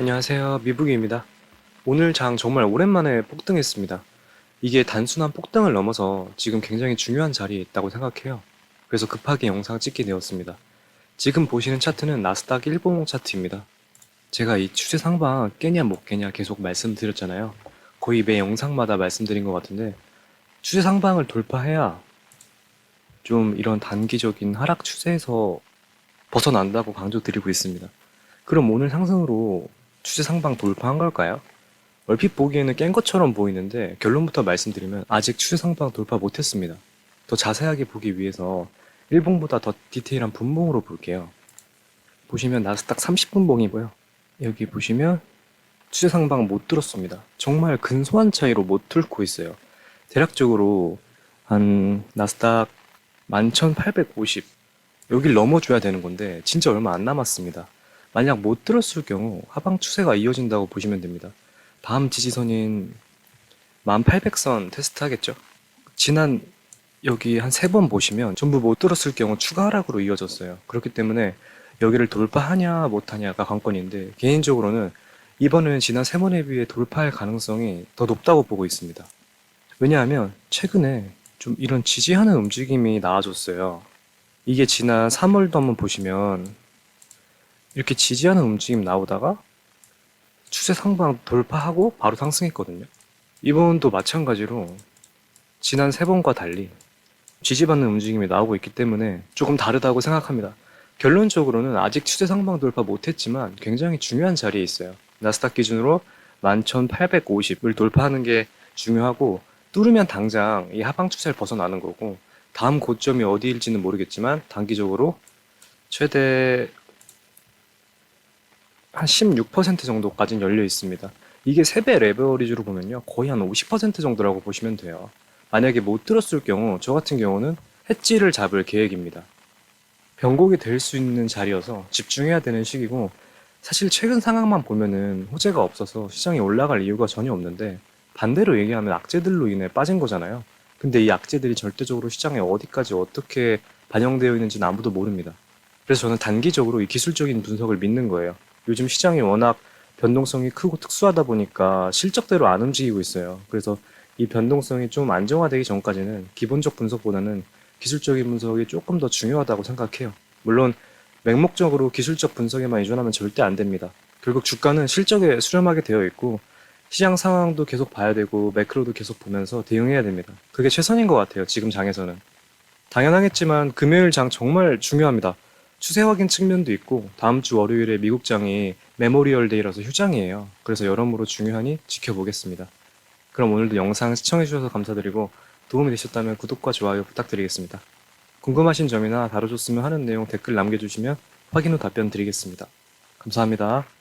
안녕하세요. 미북입니다. 오늘 장 정말 오랜만에 폭등했습니다. 이게 단순한 폭등을 넘어서 지금 굉장히 중요한 자리에 있다고 생각해요. 그래서 급하게 영상 찍게 되었습니다. 지금 보시는 차트는 나스닥 일봉 차트입니다. 제가 이 추세 상방 깨냐 못 깨냐 계속 말씀드렸잖아요. 거의 매 영상마다 말씀드린 것 같은데 추세 상방을 돌파해야 좀 이런 단기적인 하락 추세에서 벗어난다고 강조드리고 있습니다. 그럼 오늘 상승으로 추세 상방 돌파한 걸까요? 얼핏 보기에는 깬 것처럼 보이는데 결론부터 말씀드리면 아직 추세 상방 돌파 못했습니다. 더 자세하게 보기 위해서 일봉보다 더 디테일한 분봉으로 볼게요. 보시면 나스닥 30분봉이고요. 여기 보시면 추세 상방 못 들었습니다. 정말 근소한 차이로 못 뚫고 있어요. 대략적으로 한 나스닥 11,850 여길 넘어줘야 되는 건데 진짜 얼마 안 남았습니다. 만약 못 들었을 경우 하방 추세가 이어진다고 보시면 됩니다. 다음 지지선인 1800선 테스트 하겠죠. 지난 여기 한 세 번 보시면 전부 못 들었을 경우 추가 하락으로 이어졌어요. 그렇기 때문에 여기를 돌파하냐 못하냐가 관건인데 개인적으로는 이번에는 지난 세 번에 비해 돌파할 가능성이 더 높다고 보고 있습니다. 왜냐하면 최근에 좀 이런 지지하는 움직임이 나와줬어요. 이게 지난 3월도 한번 보시면 이렇게 지지하는 움직임 나오다가 추세 상방 돌파하고 바로 상승했거든요. 이번도 마찬가지로 지난 세 번과 달리 지지받는 움직임이 나오고 있기 때문에 조금 다르다고 생각합니다. 결론적으로는 아직 추세 상방 돌파 못했지만 굉장히 중요한 자리에 있어요. 나스닥 기준으로 11,850을 돌파하는 게 중요하고 뚫으면 당장 이 하방 추세를 벗어나는 거고 다음 고점이 어디일지는 모르겠지만 단기적으로 최대 한 16% 정도까지는 열려 있습니다. 이게 3배 레버리지로 보면요. 거의 한 50% 정도라고 보시면 돼요. 만약에 못 들었을 경우 저 같은 경우는 해지를 잡을 계획입니다. 변곡이 될 수 있는 자리여서 집중해야 되는 시기고 사실 최근 상황만 보면은 호재가 없어서 시장이 올라갈 이유가 전혀 없는데 반대로 얘기하면 악재들로 인해 빠진 거잖아요. 근데 이 악재들이 절대적으로 시장에 어디까지 어떻게 반영되어 있는지는 아무도 모릅니다. 그래서 저는 단기적으로 이 기술적인 분석을 믿는 거예요. 요즘 시장이 워낙 변동성이 크고 특수하다 보니까 실적대로 안 움직이고 있어요. 그래서 이 변동성이 좀 안정화되기 전까지는 기본적 분석보다는 기술적인 분석이 조금 더 중요하다고 생각해요. 물론 맹목적으로 기술적 분석에만 의존하면 절대 안 됩니다. 결국 주가는 실적에 수렴하게 되어 있고 시장 상황도 계속 봐야 되고 매크로도 계속 보면서 대응해야 됩니다. 그게 최선인 것 같아요. 지금 장에서는. 당연하겠지만 금요일 장 정말 중요합니다. 추세 확인 측면도 있고 다음 주 월요일에 미국 장이 메모리얼 데이라서 휴장이에요. 그래서 여러모로 중요하니 지켜보겠습니다. 그럼 오늘도 영상 시청해주셔서 감사드리고 도움이 되셨다면 구독과 좋아요 부탁드리겠습니다. 궁금하신 점이나 다뤄줬으면 하는 내용 댓글 남겨주시면 확인 후 답변 드리겠습니다. 감사합니다.